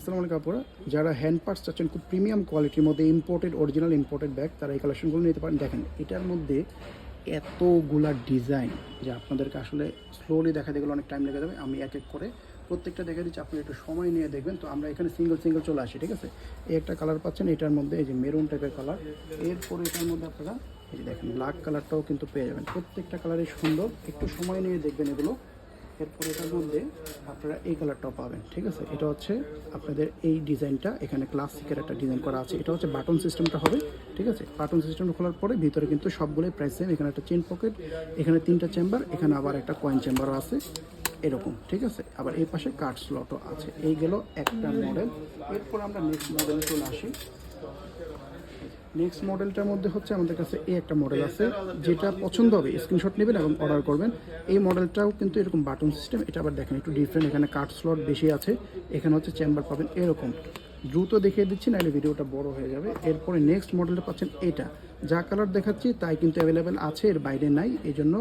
আসসালামু আলাইকুম আপুরা যারা হ্যান্ড পার্টস চাচ্ছেন খুব প্রিমিয়াম কোয়ালিটির মধ্যে ইম্পোর্টেড অরিজিনাল ইম্পোর্টেড ব্যাগ তারা এই কালেকশনগুলো নিতে পারেন। দেখেন, এটার মধ্যে এতগুলা ডিজাইন যে আপনাদেরকে আসলে স্লোলি দেখা দেখলে অনেক টাইম লেগে যাবে। আমি এক এক করে প্রত্যেকটা দেখে দিচ্ছি, আপনি একটু সময় নিয়ে দেখবেন। তো আমরা এখানে সিঙ্গেল সিঙ্গেল চলে আসি, ঠিক আছে? এই একটা কালার পাচ্ছেন, এটার মধ্যে এই যে মেরুন টাইপের কালার এরপরে এটার মধ্যে আপনারা এই যে দেখেন ব্ল্যাক কালারটাও কিন্তু পেয়ে যাবেন। প্রত্যেকটা কালারই সুন্দর। একটু সময় নিয়ে দেখবেন এগুলো। এরপর এটার মধ্যে আপনারা এই কালারটাও পাবেন, ঠিক আছে? এটা হচ্ছে আপনাদের এই ডিজাইনটা, এখানে ক্লাসিকের একটা ডিজাইন করা আছে। এটা হচ্ছে বাটন সিস্টেমটা হবে, ঠিক আছে? বাটন সিস্টেমটা খোলার পরে ভিতরে কিন্তু সবগুলোই প্রাইস সেম এখানে একটা চেন পকেট এখানে তিনটা চেম্বার এখানে আবার একটা কয়েন চেম্বারও আছে, এরকম, ঠিক আছে? আবার এই পাশে কার্ড স্লটও আছে। এই গেল একটা মডেল এরপর আমরা নেক্সট মডেলে চলে আসি। নেক্সট মডেলটার মধ্যে হচ্ছে আমাদের কাছে এই একটা মডেল আছে, যেটা পছন্দ হবে স্ক্রিনশট নেবেন এবং অর্ডার করবেন। এই মডেলটাও কিন্তু এরকম বাটন সিস্টেম এটা আবার দেখেন একটু ডিফারেন্ট এখানে কাট স্লট বেশি আছে, এখানে হচ্ছে চেম্বার পাবেন এরকম। দ্রুত দেখিয়ে দিচ্ছি, নাহলে ভিডিওটা বড় হয়ে যাবে। এরপরে নেক্সট মডেলটা পাচ্ছেন এটা। যা কালার দেখাচ্ছি, তাই কিন্তু অ্যাভেলেবেল আছে, এর বাইরে নাই এই জন্য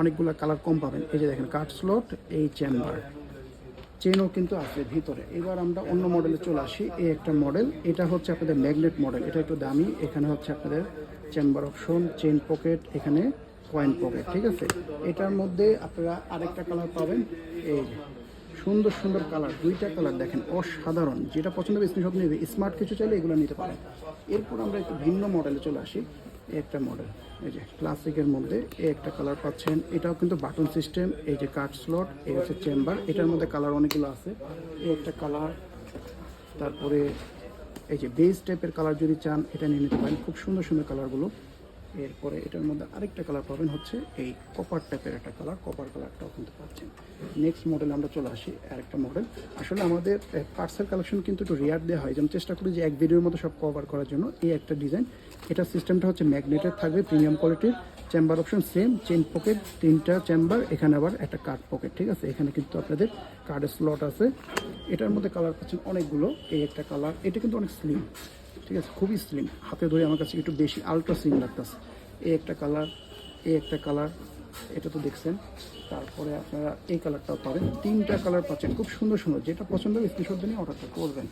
অনেকগুলো কালার কম পাবেন। এই যে দেখেন কাট স্লট এই চেম্বার চেনও কিন্তু আছে ভিতরে। এবার আমরা অন্য মডেলে চলে আসি। এই একটা মডেল এটা হচ্ছে আপনাদের ম্যাগনেট মডেল এটা একটু দামি, এখানে হচ্ছে আপনাদের চেম্বার অপশন চেন পকেট এখানে কয়েন পকেট ঠিক আছে? এটার মধ্যে আপনারা আরেকটা কালার পাবেন, এই সুন্দর সুন্দর কালার দুইটা কালার দেখেন, অসাধারণ। যেটা পছন্দ হবে স্ক্রিনশট নেবে। স্মার্ট কিছু চাইলে এগুলো নিতে পারেন। এরপর আমরা একটু ভিন্ন মডেলে চলে আসি। একটা মডেল এই যে প্লাস্টিকের মধ্যে এই একটা কালার পাচ্ছেন। এটাও কিন্তু বাটন সিস্টেম এই যে কাট স্লট এই হচ্ছে চেম্বার এটার মধ্যে কালার অনেকগুলো আছে। এই একটা কালার তারপরে এই যে বেস টাইপের কালার যদি চান, এটা নিয়ে নিতে পারেন। খুব সুন্দর সুন্দর কালারগুলো এরপরে এটার মধ্যে আরেকটা কালার পাবেন হচ্ছে এই কপার টাইপের একটা কালার কপার কালারটাও কিন্তু পাচ্ছেন। নেক্সট মডেল আমরা চলে আসি, আরেকটা মডেল আসলে আমাদের পার্সেল কালেকশন কিন্তু একটু রেয়ার দেওয়া হয়, যেমন চেষ্টা করি যে এক ভিডিওর মতো সব কভার করার জন্য। এই একটা ডিজাইন এটার সিস্টেমটা হচ্ছে ম্যাগনেটেড থাকবে প্রিমিয়াম কোয়ালিটির chamber option same chain pocket তিনটা চেম্বার এখানে আবার একটা কার্ড পকেট ঠিক আছে? এখানে কিন্তু আপনাদের কার্ডের স্লট আছে। এটার মধ্যে কালার পাচ্ছেন অনেকগুলো, এই একটা কালার এটা কিন্তু অনেক স্লিম ঠিক আছে, খুবই স্লিম হাতে ধরে আমার কাছে একটু বেশি আলট্রা স্লিম লাগতেছে। এই একটা কালার এই একটা কালার এটা তো দেখছেন। তারপরে আপনারা এই কালারটাও পাবেন। তিনটা কালার পাচ্ছেন। খুব সুন্দর সুন্দর। যেটা পছন্দ হবে স্ক্রিনশট দিয়ে অর্ডারটা করবেন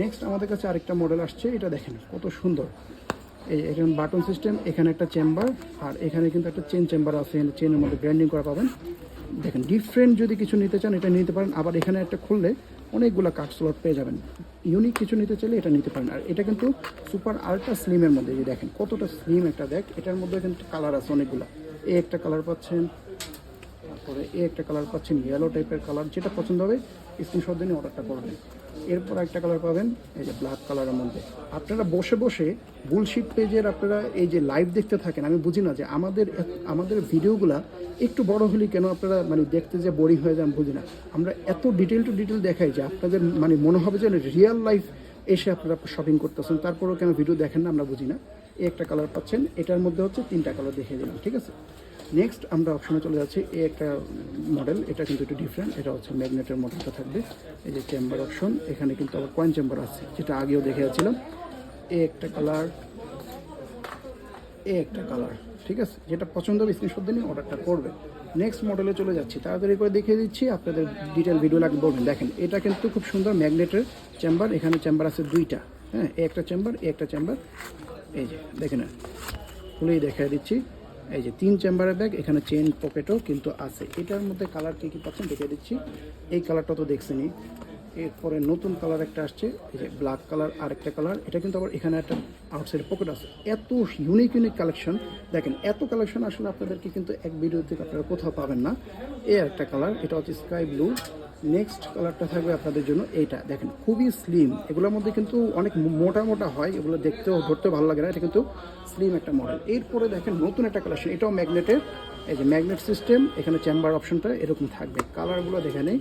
নেক্সট আমাদের কাছে আরেকটা মডেল আসছে। এটা দেখেন, কত সুন্দর। এই এখানে বাটন সিস্টেম এখানে একটা চেম্বার আর এখানে কিন্তু একটা চেন চেম্বার আছে। চেনের মধ্যে ব্র্যান্ডিং করা পাবেন। দেখেন ডিফারেন্ট যদি কিছু নিতে চান, এটা নিতে পারেন। আবার এখানে একটা খুললে অনেকগুলো কাঠ স্লট পেয়ে যাবেন। ইউনিক কিছু নিতে চাইলে এটা নিতে পারেন। আর এটা কিন্তু সুপার আলট্রা স্লিমের মধ্যে যে দেখেন কতটা স্লিম একটা দেখ এটার মধ্যে কিন্তু কালার আছে অনেকগুলো। এই একটা কালার পাচ্ছেন তারপরে এই একটা কালার পাচ্ছেন ইয়েলো টাইপের কালার যেটা পছন্দ হবে স্ক্রিনশট দিয়ে অর্ডারটা করবেন এরপর একটা কালার পাবেন, এই যে ব্ল্যাক কালারের মধ্যে। আপনারা বসে বসে বুলশিট পেজের আপনারা এই যে লাইভ দেখতে থাকেন, আমি বুঝি না যে আমাদের আমাদের ভিডিওগুলা একটু বড় হলে কেন আপনারা মানে দেখতে যে বোরিং হয়ে যান, বুঝি না। আমরা এত ডিটেল টু ডিটেল দেখাই যে আপনাদের মানে মনে হবে যে রিয়েল লাইফ এসে আপনারা শপিং করতেছেন, তারপরেও কেন ভিডিও দেখেন না, আমরা বুঝি না। একটা কালার পাচ্ছেন, এটার মধ্যে হচ্ছে তিনটা কালার দেখিয়ে দিলাম, ঠিক আছে? নেক্সট আমরা অপশনে চলে যাচ্ছি। এই একটা মডেল এটা কিন্তু একটু ডিফারেন্ট এটা হচ্ছে ম্যাগনেটের মডেলটা থাকবে। এই যে চেম্বার অপশন এখানে কিন্তু আবার কয়েন চেম্বার আছে, যেটা আগেও দেখে যাচ্ছিলাম এই একটা কালার এ একটা কালার ঠিক আছে? যেটা পছন্দ হবে স্ক্রিনশট দিয়ে অর্ডারটা করবে। নেক্সট মডেলে চলে যাচ্ছি। তাড়াতাড়ি করে দেখিয়ে দিচ্ছি, আপনাদের ডিটেল ভিডিও লাগবে বলবেন। দেখেন, এটা কিন্তু খুব সুন্দর ম্যাগনেটের চেম্বার এখানে চেম্বার আছে দুইটা। হ্যাঁ এই একটা চেম্বার এই একটা চেম্বার এই যে, দেখে নেন। খুলেই দেখাই দিচ্ছি। এই যে তিন চেম্বারের ব্যাগ, এখানে চেন পকেটও কিন্তু আছে। এটার মধ্যে কালার কী কী পাচ্ছেন দেখে দিচ্ছি। এই কালারটা তো দেখছেনই। এরপরে নতুন কালার একটা আসছে, এই যে ব্ল্যাক কালার আর একটা কালার এটা কিন্তু আবার এখানে একটা আউটসাইড পকেট আছে। এত ইউনিক ইউনিক কালেকশন দেখেন, এত কালেকশন আসলে আপনাদেরকে কিন্তু এক ভিডিও থেকে আপনারা কোথাও পাবেন না। এই একটা কালার এটা হচ্ছে স্কাই ব্লু নেক্সট কালারটা থাকবে আপনাদের জন্য এইটা। দেখেন, খুবই স্লিম এগুলোর মধ্যে কিন্তু অনেক মোটা মোটা হয়। এগুলো দেখতেও ধরতে ভালো লাগে না। এটা কিন্তু স্লিম একটা মডেল এরপরে দেখেন, নতুন একটা কালেকশন এটাও ম্যাগনেটের এই যে ম্যাগনেট সিস্টেম এখানে চেম্বার অপশনটা এরকম থাকবে। কালারগুলো দেখে নেই।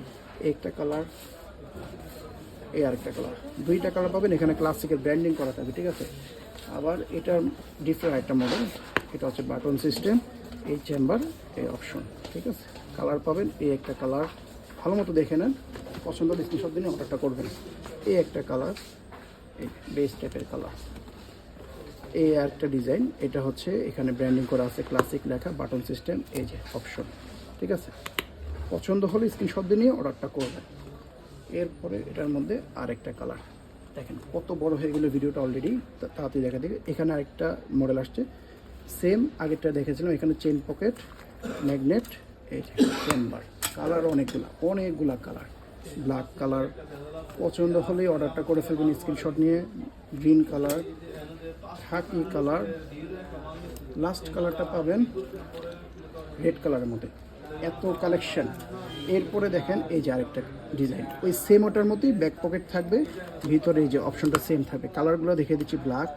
একটা কালার এই আরেকটা কালার দুইটা কালার পাবেন। এখানে ক্লাসিকের ব্র্যান্ডিং করা থাকবে, ঠিক আছে? আবার এটার ডিফারেন্ট একটা মডেল এটা হচ্ছে বাটন সিস্টেম এই চেম্বার এই অপশন ঠিক আছে? কালার পাবেন, এই একটা কালার ভালো মতো দেখে নেন। পছন্দ হলে স্ক্রিনশট দিনে অর্ডারটা করবেন। এই একটা কালার এই বেস টাইপের কালার এই একটা ডিজাইন এটা হচ্ছে এখানে ব্র্যান্ডিং করা আছে ক্লাসিক লেখা বাটন সিস্টেম এই যে অপশন ঠিক আছে? পছন্দ হলে স্ক্রিনশট দিয়ে নিয়ে অর্ডারটা করবেন। এরপরে এটার মধ্যে আরেকটা কালার দেখেন, কত বড় হয়ে গেল ভিডিওটা অলরেডি তাড়াতাড়ি দেখা দিকে এখানে আরেকটা মডেল আসছে। সেম আগেরটা দেখেছিলাম, এখানে চেন পকেট ম্যাগনেট এই চেম্বার কালার অনেকগুলা অনেকগুলা কালার। ব্ল্যাক কালার, পছন্দ হলেই অর্ডারটা করে ফেলবেন স্ক্রিনশট নিয়ে। Green colour khaki colour. Last কালারটা পাবেন রেড কালারের মধ্যে। এত কালেকশন এরপরে দেখেন এই যে আরেকটা ডিজাইন ওই সেম ওটার মতোই ব্যাক পকেট থাকবে। ভিতরে এই যে অপশনটা সেম থাকবে। কালারগুলো দেখিয়ে দিচ্ছি ব্ল্যাক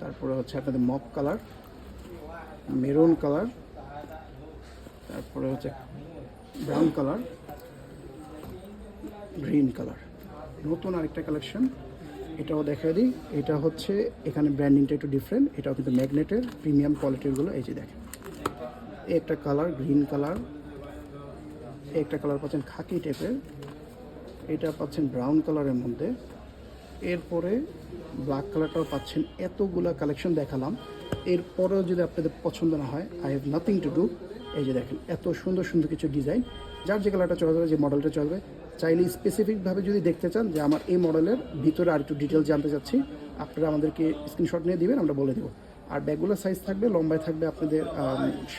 তারপরে হচ্ছে আপনাদের মপ কালার মেরুন কালার। তারপরে হচ্ছে ব্রাউন কালার গ্রিন কালার নতুন আরেকটা কালেকশন এটাও দেখা দিই। এটা হচ্ছে এখানে ব্র্যান্ডিংটা একটু ডিফারেন্ট এটাও কিন্তু ম্যাগনেটের প্রিমিয়াম কোয়ালিটিরগুলো এই যে দেখেন। একটা কালার গ্রিন কালার একটা কালার পাচ্ছেন খাকি টাইপের এটা পাচ্ছেন ব্রাউন কালারের মধ্যে। এরপরে ব্ল্যাক কালারটাও পাচ্ছেন, এতগুলা কালেকশন দেখালাম। এরপরেও যদি আপনাদের পছন্দ না হয় I have nothing to do এই যে দেখেন, এত সুন্দর সুন্দর কিছু ডিজাইন যার যে কালারটা চলবে, যে মডেলটা চলবে, চাইলে স্পেসিফিকভাবে যদি দেখতে চান যে আমার এই মডেলের ভিতরে আর একটু ডিটেল জানতে চাচ্ছি, আপনারা আমাদেরকে স্ক্রিনশট নিয়ে দেবেন, আমরা বলে দেবো। আর ব্যাগগুলোর সাইজ থাকবে, লম্বায় থাকবে আপনাদের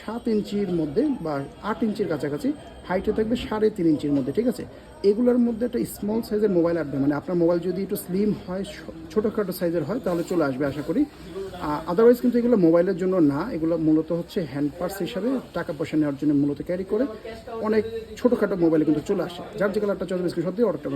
সাত ইঞ্চির মধ্যে বা আট ইঞ্চির কাছাকাছি হাইটে থাকবে সাড়ে তিন ইঞ্চির মধ্যে, ঠিক আছে? এগুলোর মধ্যে একটা স্মল সাইজের মোবাইল আসবে মানে আপনার মোবাইল যদি একটু স্লিম হয় ছোটোখাটো সাইজের হয়, তাহলে চলে আসবে, আশা করি। আদারওয়াইজ কিন্তু এগুলো মোবাইলের জন্য না, এগুলো মূলত হচ্ছে হ্যান্ড পার্স হিসাবে টাকা পয়সা নেওয়ার জন্য মূলত ক্যারি করে, অনেক ছোটোখাটো মোবাইলে কিন্তু চলে আসে। যার যে কালারটা চলবে দিয়ে অর্ডারটা